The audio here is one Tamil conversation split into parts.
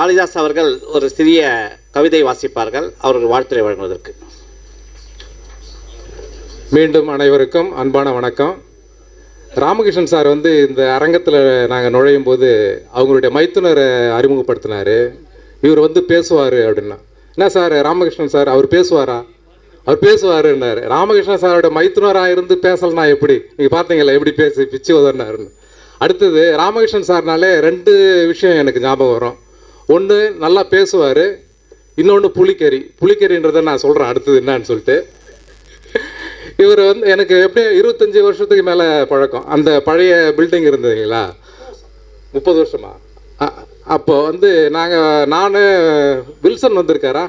காளிதாஸ் அவர்கள் ஒரு சிறிய கவிதை வாசிப்பார்கள். அவர்கள் வாழ்த்துரை வழங்குவதற்கு. மீண்டும் அனைவருக்கும் அன்பான வணக்கம். ராமகிருஷ்ணன் சார் வந்து இந்த அரங்கத்தில் நாங்கள் நுழையும் போது அவங்களுடைய மைத்துனரை அறிமுகப்படுத்தினார். இவர் வந்து பேசுவார் அப்படின்னா. என்ன சார் ராமகிருஷ்ணன் சார் அவர் பேசுவாரா? அவர் பேசுவாருன்னாரு. ராமகிருஷ்ணன் சாரோட மைத்துனராக இருந்து பேசலனா எப்படி? நீங்கள் பார்த்தீங்களா எப்படி பேசி பிச்சு உதறினாருன்னு. அடுத்தது ராமகிருஷ்ணன் சார்னாலே ரெண்டு விஷயம் எனக்கு ஞாபகம் வரும். ஒன்று நல்லா பேசுவார் இன்னொன்று புளிக்கறி புலிக்கறின்றதை நான் சொல்கிறேன் அடுத்தது என்னன்னு சொல்லிட்டு. இவர் வந்து எனக்கு எப்படியும் இருபத்தஞ்சி வருஷத்துக்கு மேலே பழக்கம். அந்த பழைய பில்டிங் இருந்ததுங்களா முப்பது வருஷமா? அப்போ வந்து நாங்கள் நான் வில்சன் வந்திருக்காரா?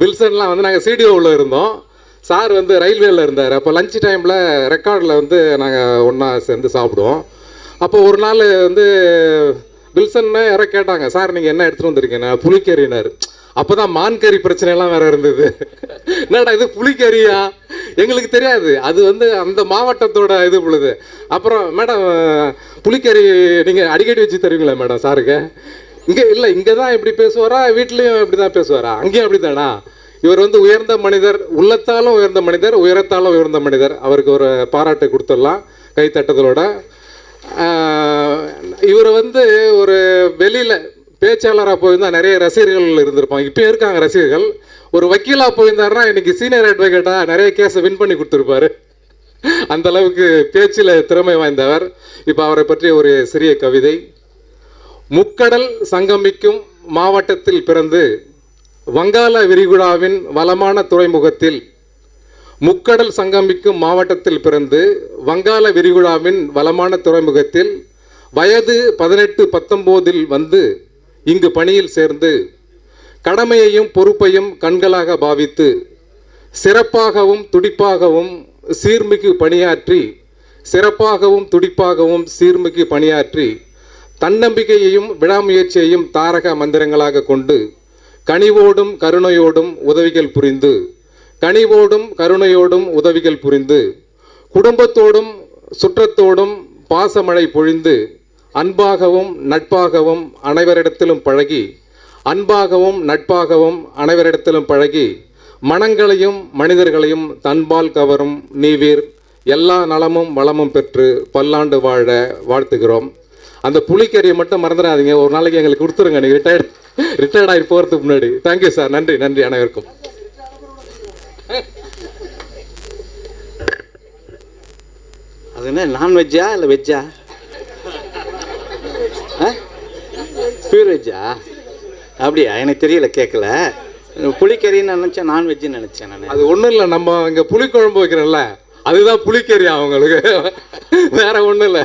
வில்சன்லாம் வந்து நாங்கள் சிடிஓவில் இருந்தோம். சார் வந்து ரயில்வேல இருந்தார். அப்போ லஞ்ச் டைமில் ரெக்கார்டில் வந்து நாங்கள் ஒன்றா சேர்ந்து சாப்பிடுவோம். அப்போ ஒரு நாள் வந்து வில்சன்னு யாரோ கேட்டாங்க சார் நீங்கள் என்ன எடுத்துகிட்டு வந்திருக்கீங்க? புலிக்கறினார் அப்போ தான் மான்கறி பிரச்சனைலாம் வேற இருந்தது. என்னடா இது புளிக்கறியா எங்களுக்கு தெரியாது. அது வந்து அந்த மாவட்டத்தோட இது பொழுது. அப்புறம் மேடம் புளிக்கறி நீங்கள் அடிக்கடி வச்சு தருவீங்களா மேடம் சாருக்கு? இங்கே இல்லை இங்கே தான் இப்படி பேசுவாரா? வீட்லேயும் இப்படி தான் பேசுவாரா? அங்கேயும் அப்படி தானா இவர் வந்து உயர்ந்த மனிதர் உள்ளத்தாலும் உயர்ந்த மனிதர் உயரத்தாலும் உயர்ந்த மனிதர். அவருக்கு ஒரு பாராட்டு கொடுத்துடலாம் கைத்தட்டுதலோட இவர் வந்து ஒரு வெளியில் பேச்சாளராக போயிருந்தா நிறைய ரசிகர்கள் இருந்திருப்பாங்க. இப்போ இருக்காங்க ரசிகர்கள். ஒரு வக்கீலாக போயிருந்தாருன்னா இன்னைக்கு சீனியர் அட்வொகேட்டாக நிறைய கேஸை வின் பண்ணி கொடுத்துருப்பாரு. அந்த அளவுக்கு பேச்சில் திறமை வாய்ந்தவர். இப்போ அவரை பற்றிய ஒரு சிறிய கவிதை. முக்கடல் சங்கமிக்கும் மாவட்டத்தில் பிறந்து வங்காள விரிகுடாவின் வளமான துறைமுகத்தில் முக்கடல் சங்கமிக்கும் மாவட்டத்தில் பிறந்து வங்காள விரிகுடாவின் வளமான துறைமுகத்தில் வயது பதினெட்டு பத்தொம்போதில் வந்து இங்கு பணியில் சேர்ந்து கடமையையும் பொறுப்பையும் கண்களாக பாவித்து சிறப்பாகவும் துடிப்பாகவும் சீர்மிகு பணியாற்றி சிறப்பாகவும் துடிப்பாகவும் சீர்மிகு பணியாற்றி தன்னம்பிக்கையையும் விடாமுயற்சியையும் தாரக மந்திரங்களாக கொண்டு கனிவோடும் கருணையோடும் உதவிகள் புரிந்து கனிவோடும் கருணையோடும் உதவிகள் புரிந்து குடும்பத்தோடும் சுற்றத்தோடும் பாசமழை பொழிந்து அன்பாகவும் நட்பாகவும் அனைவரிடத்திலும் பழகி அன்பாகவும் நட்பாகவும் அனைவரிடத்திலும் பழகி மனங்களையும் மனிதர்களையும் தன்பால் கவரும் நீவீர். எல்லா நலமும் வளமும் பெற்று பல்லாண்டு வாழ வாழ்த்துகிறோம். அந்த புலிக்கறியை மட்டும் மறந்துடாதீங்க. ஒரு நாளைக்கு எங்களுக்கு கொடுத்துருங்க. நீங்கள் ரிட்டையர்ட் ரிட்டையர்ட் ஆகி போகிறதுக்கு முன்னாடி. தேங்க்யூ சார் நன்றி நன்றி அனைவருக்கும். அது என்ன நான்வெஜ்ஜா இல்லை வெஜ்ஜா பியூர் அப்படியா? எனக்கு தெரியல கேட்கல புளிக்கறின்னு நினச்சேன் நான்வெஜ்ஜுன்னு நினச்சேன் நான். அது ஒன்றும் இல்லை நம்ம இங்கே புளிக்குழம்பு வைக்கிறோம்ல அதுதான் புளிக்கறி அவங்களுக்கு. வேற ஒன்றும் இல்லை.